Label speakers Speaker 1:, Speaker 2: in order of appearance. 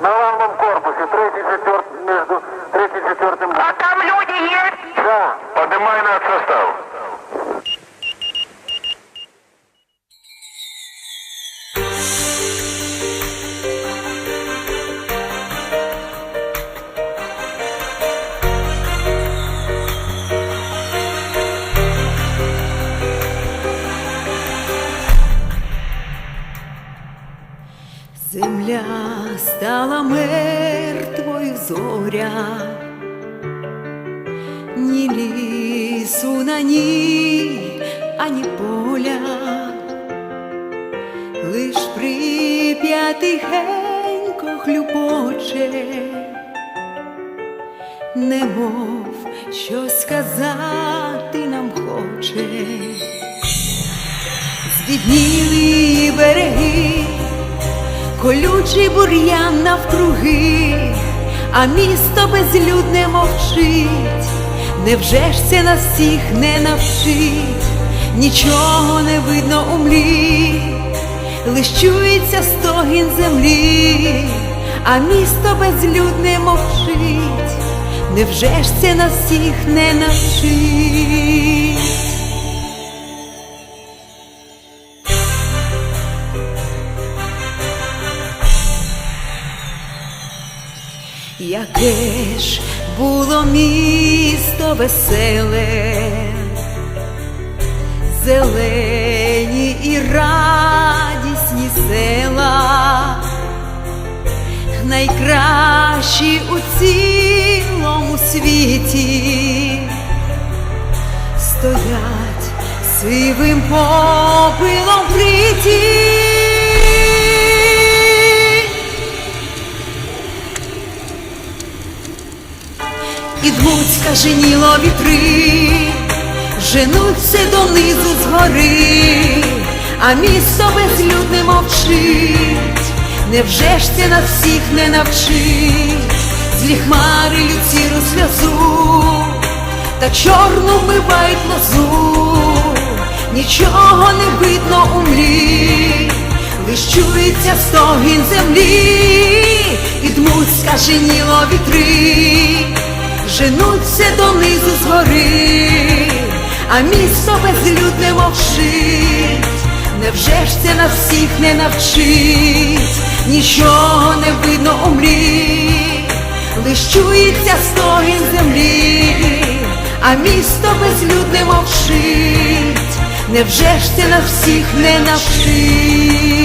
Speaker 1: на лавному корпусі, третій, четвертий. Земля стала мертвою зоря, ні лісу на ній, ані поля, лиш прип'ят тихенько хлюпоче, немов щось сказати нам хоче, збідніли береги колючий бур'ян навкруги, а місто безлюдне мовчить, невже ж це нас всіх не навчить, нічого не видно у млі, лиш чується стогін землі, а місто безлюдне мовчить, невже ж це нас всіх не навчить? Яке ж було місто веселе, зелені і радісні села, найкращі у цілому світі. Стоять сивим попилом і дмуть скаженіло вітри, женуться донизу згори, а місто безлюдне мовчить, невже ж це нас всіх не навчить, злі хмари людці сльозу, та чорну вмивають лозу, нічого не видно у млі, лиш чується стогін землі, і дмуть скаженіло вітри женуться донизу згори, а місто безлюдне мовчить, невже ж це нас всіх не навчить, нічого не видно у мрі, лиш чується стогін землі, а місто безлюдне мовчить, невже ж це нас всіх не навчить?